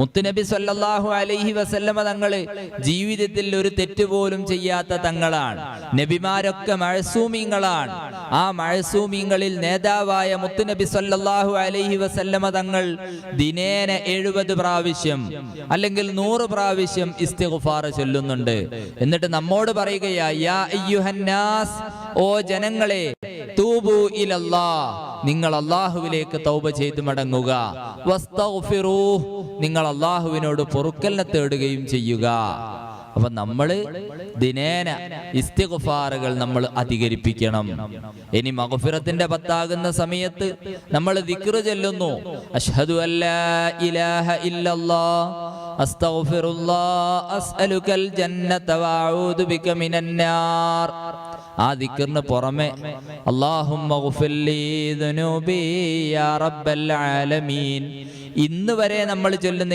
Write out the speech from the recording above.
മുത്തുനബി സല്ലാഹു അലൈഹി വസല്ലമ തങ്ങൾ ജീവിതത്തിൽ ഒരു തെറ്റുപോലും ചെയ്യാത്ത തങ്ങളാണ്. നബിമാരൊക്കെ മഴസൂമീങ്ങളാണ്. ആ മഴസൂമീങ്ങളിൽ നേതാവായ മുത്തുനബി സല്ലാഹു അലൈഹി വസല്ലമ തങ്ങൾ ദിനേന എഴുപത് പ്രാവശ്യം അല്ലെങ്കിൽ നൂറ് പ്രാവശ്യം ഇസ്തിഗ്ഫാർ ചൊല്ലുന്നുണ്ട്. എന്നിട്ട് നമ്മോട് പറയുകയാ യാ അയ്യുഹന്നാസ് ഓ ജനങ്ങളെ തൂബു ഇലല്ലാ നിങ്ങൾ അള്ളാഹുവിലേക്ക് തൗബ ചെയ്ത് മടങ്ങുക. നിങ്ങൾ അള്ളാഹുവിനോട് പൊറുക്കലിനെ തേടുകയും ചെയ്യുക. അപ്പൊ നമ്മൾ ദിനേന ഇസ്തിഗുഫാറുകൾ നമ്മൾ അധികരിപ്പിക്കണം. ഇനി മഗഫിറത്തിന്റെ പത്താകുന്ന സമയത്ത് നമ്മൾ ദിക്റ് ചൊല്ലുന്നു. അഷ്ഹദു അല്ലാ ഇലാഹ ഇല്ലല്ലാഹ് അസ്തഗ്ഫിറുല്ലാഹ് അസ്അലുകൽ ജന്നത വഅഊദു ബിക മിനന്നാർ ആ ദിക്കറിന് പുറമെ അള്ളാഹും ഇന്ന് വരെ നമ്മൾ ചൊല്ലുന്ന